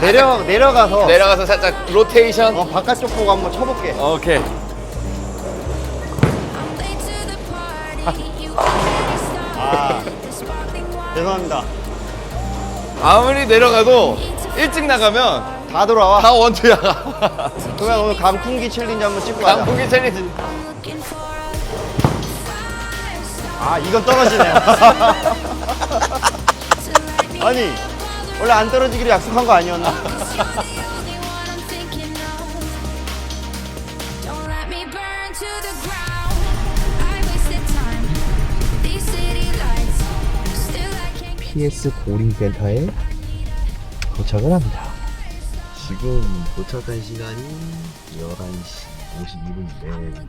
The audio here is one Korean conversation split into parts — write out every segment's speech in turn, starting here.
내려 내려가서 내려가서 살짝 로테이션. 어, 바깥쪽 보고 한번 쳐볼게. 오케이. 아 wine. 죄송합니다. 아무리 내려가도 일찍 나가면 다 돌아와. 다 원투야. 그러면 오늘 감풍기 챌린지 한번 찍고 가자. 강풍기 챌린지. 아 이건 떨어지네요. 아니 원래 안 떨어지기로 약속한 거 아니었나? PS 보링 센터에 도착을 합니다. 지금 도착한 시간이 11시 52분인데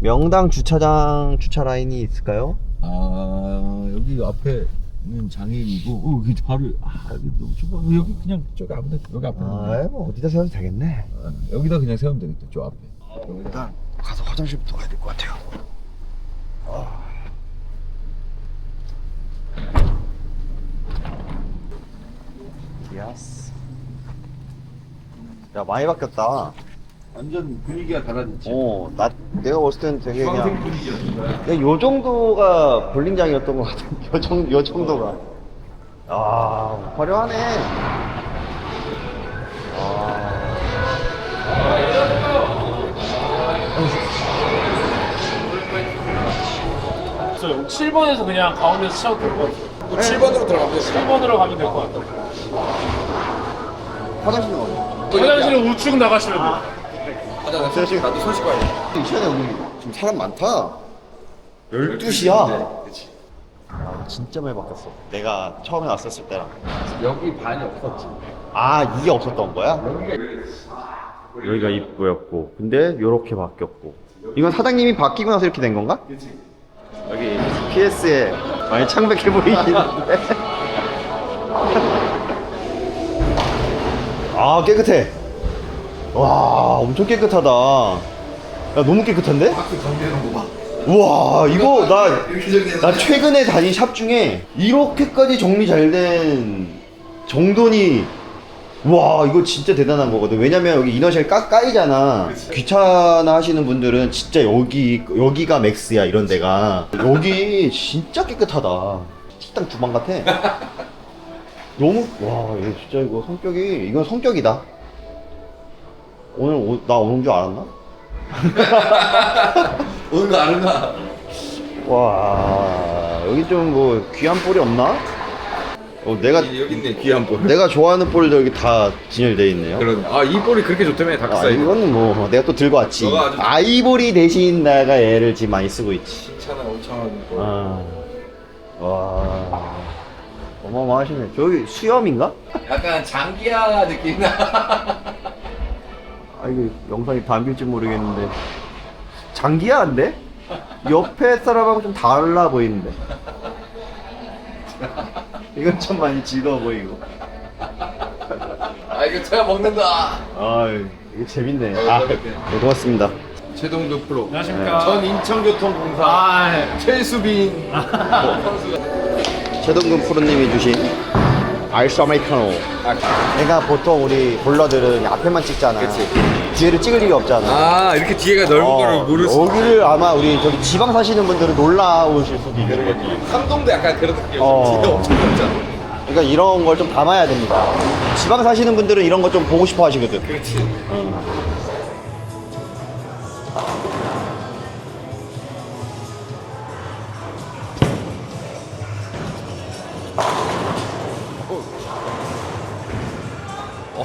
명당 주차장 주차 라인이 있을까요? 아 여기 앞에 는 장애인이고 어, 여기 바로 아 여기 너무 좁아 여기 그냥 저기 아무나 여기 앞에 아, 뭐 어디다 세워도 되겠네. 아, 여기다 그냥 세우면 되겠다 저 앞에 일단 가서 화장실부터 가야 될 것 같아요. 야스. 야 많이 바뀌었다. 완전 분위기가 달라졌지 어, 나 내가 봤을 때는 되게 그냥 분위기였던 거야 그냥 요 정도가 볼링장이었던 것 같아. 요, 정, 요 정도가. 아, 화려하네. 아, 없어요. 7번에서 그냥 가운데서 치워도 될 것 같아요. 7번으로 들어가면 7번으로 가면 될 것 같아요. 화장실은 어디? 화장실은 우측 나가시면 돼요. 제가 지금 나도 손 씻고 와야 이 시간에 여기 지금 사람 많다. 12시야. 아, 진짜 많이 바뀌었어. 내가 처음에 왔었을 때랑. 여기 반이 없었지 아, 이게 없었던 거야? 여기가 입구였고, 근데 요렇게 바뀌었고. 이건 사장님이 바뀌고 나서 이렇게 된 건가? 여기 PS에 많이 창백해 보이시는데. 아, 깨끗해. 와, 엄청 깨끗하다. 야, 너무 깨끗한데? 우와, 이거 나, 나 최근에 다닌 샵 중에 이렇게까지 정리 잘 된 정돈이 와 이거 진짜 대단한 거거든. 왜냐면 여기 이너셜 까, 까이잖아. 귀찮아 하시는 분들은 진짜 여기 여기가 맥스야 이런 데가. 여기 진짜 깨끗하다. 식당 주방 같아. 너무 와 이거 진짜 이거 성격이 이건 성격이다 오늘 오- 나 오는 줄 알았나? 오늘 거 아는가 와 여기 좀 뭐 귀한 볼이 없나? 어, 내가 여기 있네 귀한 볼 내가 좋아하는 볼도 여기 다 진열돼 있네요. 그런 아이 볼이 그렇게 좋다며 아, 다크사이드 이거는 뭐 내가 또 들고 왔지. 너가 아주- 아이보리 대신 내가 얘를 지금 많이 쓰고 있지. 칭찬을 엄청 하는 볼 아, 와, 어마어마하시네. 저기 수염인가? 약간 장기야 느낌 나. 아 이거 영상이 담길지 모르겠는데 장기야인데? 옆에 사람하고 좀 달라 보이는데. 이건 좀 많이 즐거워 보이고. 아 이거 제가 먹는다. 아, 이게 재밌네. 아, 네, 고맙습니다. 최동도 프로 안녕하십니까. 전 인천교통공사 아, 네. 최수빈 최동근 프로님이 주신 아이스 아메리카노. 내가 보통 우리 볼러들은 앞에만 찍잖아. 뒤에를 찍을 일이 없잖아. 아 이렇게 뒤에가 넓은 거를 어, 모를 수 여기를 아마 우리 저기 지방 사시는 분들은 놀라우실 수도 있는 거지. 삼동도 약간 그런 느낌이었어 어. 뒤가 엄청 넓잖아 그러니까 이런 걸 좀 담아야 됩니다. 지방 사시는 분들은 이런 거 좀 보고 싶어 하시거든. 그렇지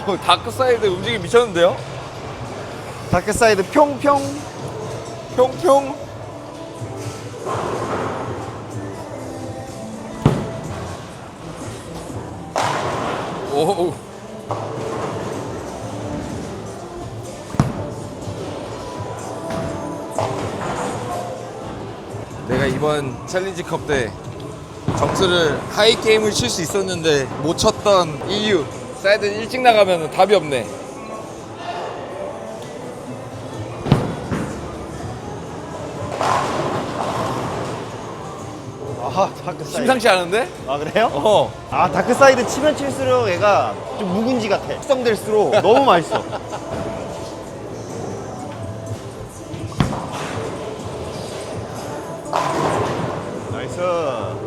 어 다크사이드 움직임 미쳤는데요? 다크사이드 평평. 평평. 오. 내가 이번 챌린지 컵 때 점수를 하이 게임을 칠 수 있었는데 못 쳤던 이유 사이드 일찍 나가면 답이 없네. 아 다크 사이드. 심상치 않은데? 아 그래요? 어. 아 다크 사이드 치면 칠수록 얘가 좀 묵은지 같아. 숙성될수록 너무 맛있어. 나이스.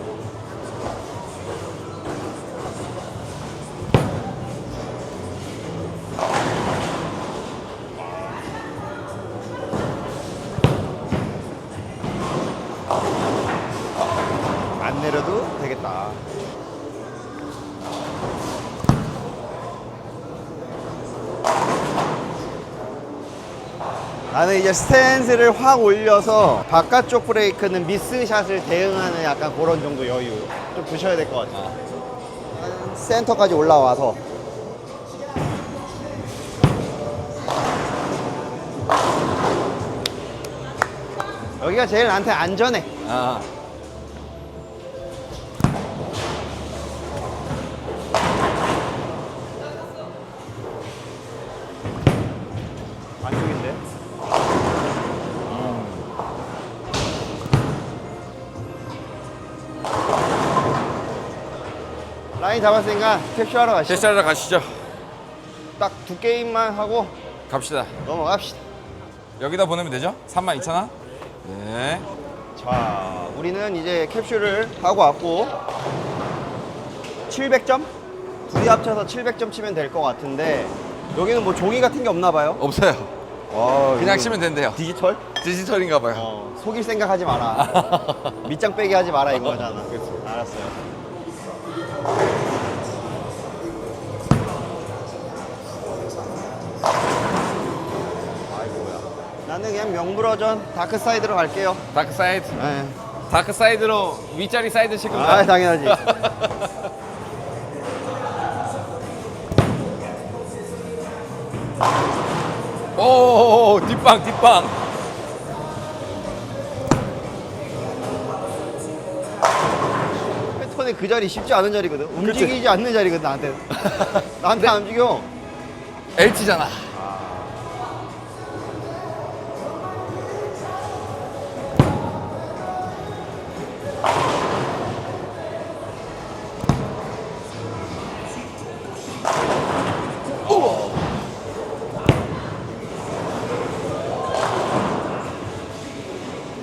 나는 이제 스탠스를 확 올려서 바깥쪽 브레이크는 미스샷을 대응하는 약간 그런 정도 여유 좀 두셔야 될 것 같아요. 한 센터까지 올라와서 여기가 제일 나한테 안전해. 아. 라인 잡았으니까 캡슐하러 가시죠. 제스하러 가시죠. 딱 두 게임만 하고 갑시다. 넘어갑시다. 여기다 보내면 되죠? 32,000원? 네. 자, 우리는 이제 캡슐을 하고 왔고 700점? 둘이 합쳐서 700점 치면 될 것 같은데 여기는 뭐 종이 같은 게 없나 봐요. 없어요. 와, 그냥 이거 치면 된대요. 디지털? 디지털인가 봐요. 어, 속일 생각 하지 마라. 밑장 빼기 하지 마라 이거잖아. 알았어요. 나는 그냥 명불허전 다크 사이드로 갈게요. 다크 사이드. 네. 다크 사이드로 윗자리 사이드 칠 건가요? 아, 당연하지. 오, 뒷방, 뒷방. 패턴의 그 자리 쉽지 않은 자리거든. 움직이지 않는 자리거든 나한테. 나한테 안 움직여. LT잖아.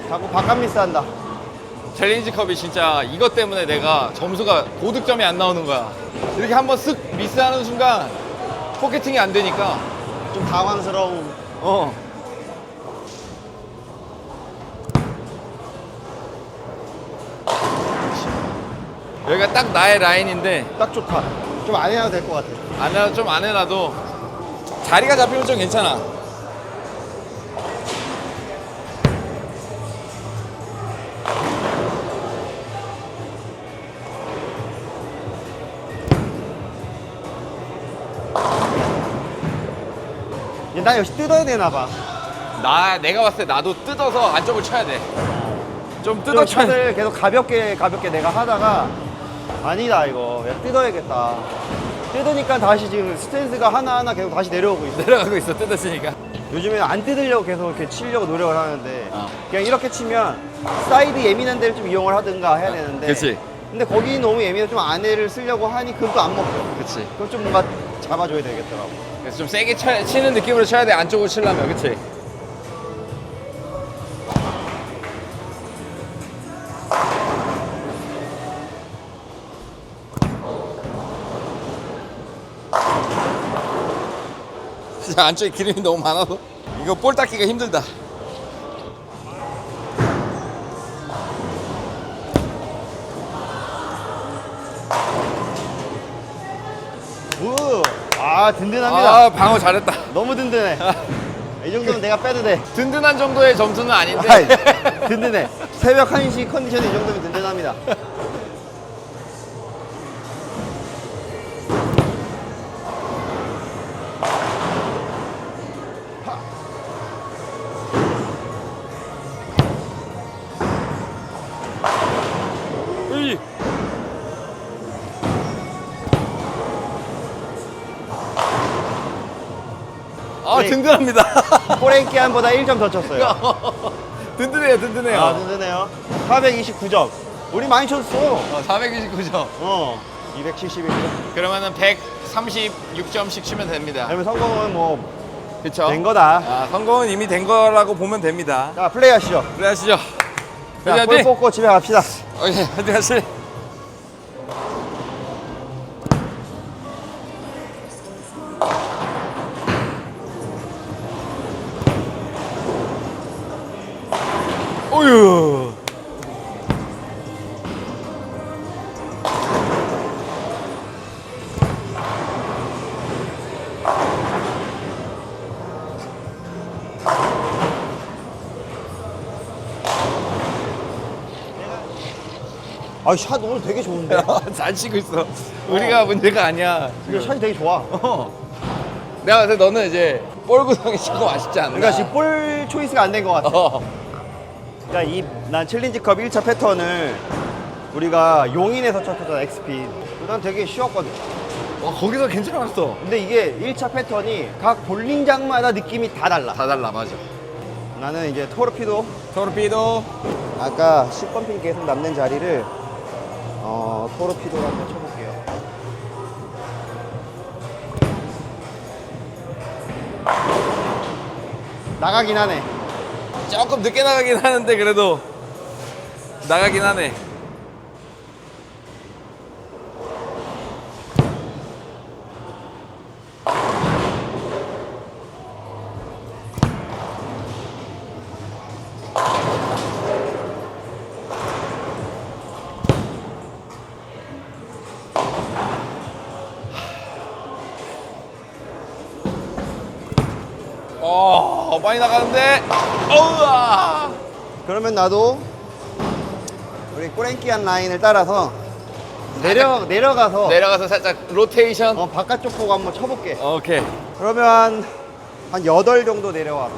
자꾸 바깥 미스 한다. 챌린지 컵이 진짜 이것 때문에 내가 점수가 고득점이 안 나오는 거야. 이렇게 한번 쓱 미스하는 순간 포켓팅이 안 되니까 좀 당황스러움. 어. 여기가 딱 나의 라인인데 딱 좋다. 좀 안 해도 될것 같아. 안 해도 좀 안 해놔도 자리가 잡히면 좀 괜찮아. 얘나 역시 뜯어야 되나 봐. 나 내가 봤을 때 나도 뜯어서 안쪽을 쳐야 돼. 좀 뜯어 쳐야 돼. 차를 계속 가볍게 가볍게 내가 하다가 아니다 이거. 야 뜯어야겠다. 뜯으니까 다시 지금 스탠스가 하나하나 계속 다시 내려오고 있어. 내려가고 있어 뜯었으니까. 요즘에는 안 뜯으려고 계속 이렇게 치려고 노력을 하는데 어. 그냥 이렇게 치면 사이드 예민한 데를 좀 이용을 하든가 해야 되는데 그치. 근데 거기 너무 예민해 좀 안에를 쓰려고 하니 또안 먹혀 그치. 그럼 좀 뭔가 잡아줘야 되겠더라고. 그래서 좀 세게 쳐, 치는 느낌으로 쳐야 돼. 안쪽으로 치려면. 그치? 진짜 안쪽에 기름이 너무 많아서. 이거 볼 닦기가 힘들다 아 든든합니다. 아 방어 잘했다. 너무 든든해. 이 정도면 내가 빼도 돼. 든든한 정도의 점수는 아닌데. 아이, 든든해. 새벽 1시 컨디션이 이 정도면 든든합니다 아 네. 든든합니다 포랭키안보다 1점 더 쳤어요 든든해요 든든해요 아 든든해요 429점 우리 많이 쳤어. 어, 429점. 어. 271점. 그러면은 136점씩 치면 됩니다. 그러면 성공은 뭐된 그쵸? 거다. 아, 성공은 이미 된 거라고 보면 됩니다. 자, 플레이 하시죠. 그래 하시죠. 자, 화이팅, 볼 화이팅! 뽑고 집에 갑시다. 오케이, 화이팅 아, 샷 오늘 되게 좋은데. 잘 치고 있어. 우리가 문제가 아니야. 이거 샷이 되게 좋아. 어. 내가 봤을 때 너는 이제 볼 구성이 조금 아쉽지 않나? 그러니까 지금 볼 초이스가 안 된 것 같아. 어. 그러니까 이 난 챌린지컵 1차 패턴을 우리가 용인에서 쳤었잖아, 엑스핀. 난 되게 쉬웠거든. 어, 거기서 괜찮았어. 근데 이게 1차 패턴이 각 볼링장마다 느낌이 다 달라. 다 달라, 맞아. 나는 이제 토르피도 토르피도. 아까 10번 핀 계속 남는 자리를 어, 토르피도로 한번 쳐볼게요. 나가긴 하네. 조금 늦게 나가긴 하는데 그래도 나가긴 하네. 어, 많이 나가는데. 어우아. 그러면 나도 우리 꼬랭끼한 라인을 따라서 내려 내려가서 내려가서 살짝 로테이션. 어, 바깥쪽 보고 한번 쳐볼게. 오케이. 그러면 한8 정도 내려와서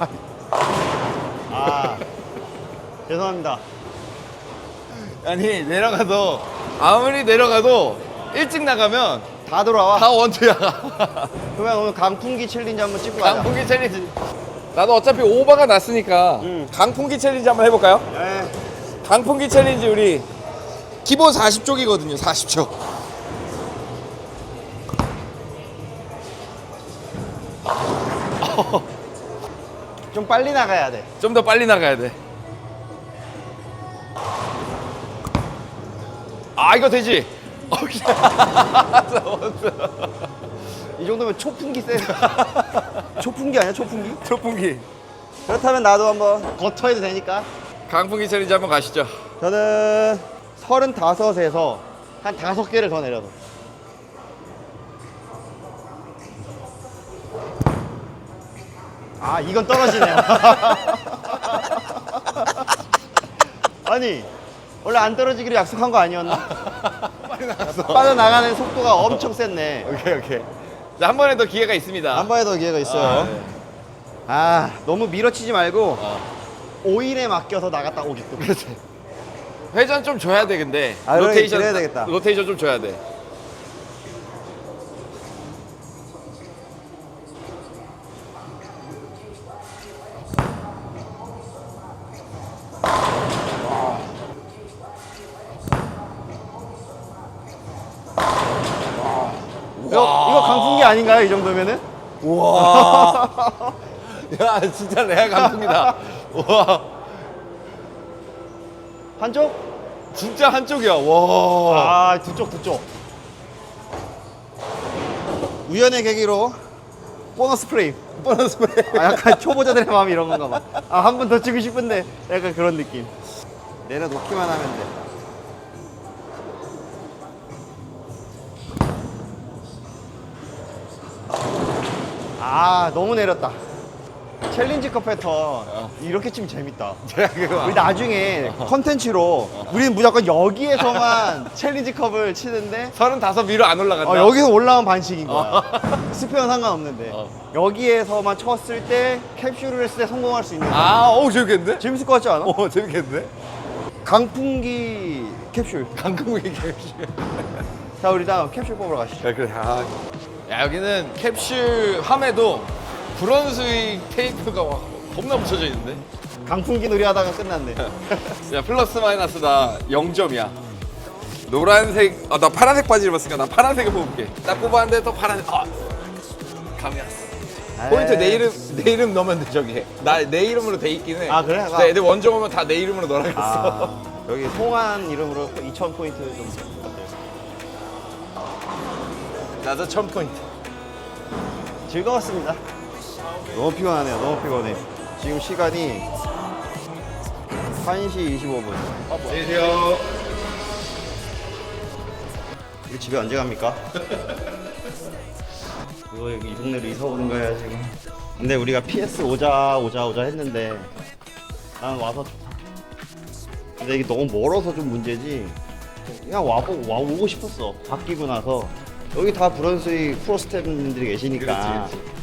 아 죄송합니다 아니 내려가서 아무리 내려가도 일찍 나가면 다 돌아와 다 원투야. 그러면 오늘 강풍기 챌린지 한번 찍고 가자 강풍기 챌린지. 나도 어차피 오버가 났으니까 응. 강풍기 챌린지 한번 해볼까요? 네. 강풍기 챌린지 우리 기본 40쪽이거든요. 40쪽. 좀 빨리 나가야 돼 좀 더 빨리 나가야 돼. 아 이거 되지? 이 정도면 초풍기 세 초풍기 아니야 초풍기? 초풍기. 그렇다면 나도 한번 거쳐해도 되니까 강풍기 챌린지 한번 가시죠. 저는 35에서 한 5개를 더 내려서 아 이건 떨어지네요 아니 원래 안 떨어지기로 약속한 거 아니었나? 빠져나가는 속도가 엄청 셌네 오케이 오케이. 자 한 번에 더 기회가 있습니다. 한 번에 더 기회가 있어요 아, 네. 아 너무 밀어치지 말고 어. 오일에 맡겨서 나갔다 오게끔 회전 좀 줘야 돼 근데 아, 그래, 그래야 되겠다. 로테이션 좀 줘야 돼. 이거, 이거 강풍기 아닌가요 이 정도면은? 와. 야 진짜 레알 강풍이다. 와. 한쪽? 진짜 한쪽이야. 와. 아, 두 쪽, 두 쪽. 우연의 계기로 보너스 프레임. 보너스 프레임. 아, 약간 초보자들의 마음이 이런 건가 봐. 아, 한 번 더 치고 싶은데 약간 그런 느낌. 내려놓기만 하면 돼. 아, 너무 내렸다. 챌린지컵 패턴 이렇게 치면 재밌다. 제가 그거 우리 나중에 컨텐츠로 우리는 무조건 여기에서만 챌린지컵을 치는데 서른다섯 위로 안 올라간다. 어, 여기서 올라온 반칙인 거야. 스페어는 상관없는데 어. 여기에서만 쳤을 때 캡슐을 했을 때 성공할 수 있는. 아, 오 재밌겠는데? 재밌을 것 같지 않아? 오 재밌겠는데? 강풍기 캡슐. 강금이 캡슐. 자, 우리 다음 캡슐 뽑으러 가시죠. 야, 그래. 아, 야 여기는 캡슐 함에도 브론스윙 테이프가 막 겁나 붙여져 있는데? 강풍기 놀이 하다가 끝났네. 야 플러스 마이너스 나 0점이야. 노란색 아 나 파란색 바지를 입었으니까 나 파란색을 뽑을게. 딱 뽑았는데 또 파란색 아! 감이 왔어. 포인트 내 이름 내 이름 넣으면 돼 저기. 나 내 이름으로 돼 있긴 해. 아, 그래? 근데 애들 원정 오면 다 내 이름으로 넣어놨어 아, 여기 송한 이름으로 2,000 포인트 좀. 나도 1000포인트 즐거웠습니다. 너무 피곤하네요. 너무 피곤해. 지금 시간이 1시 25분. 안녕하세요. 우리 집에 언제 갑니까? 이거 여기 이 동네로 이사 오는 거야 지금. 근데 우리가 PS 오자 오자 오자 했는데 난 와서 좋다. 근데 이게 너무 멀어서 좀 문제지. 그냥 와보 와 오고 싶었어. 바뀌고 나서 여기 다 브런스위 프로스텝님들이 계시니까 그렇지, 그렇지.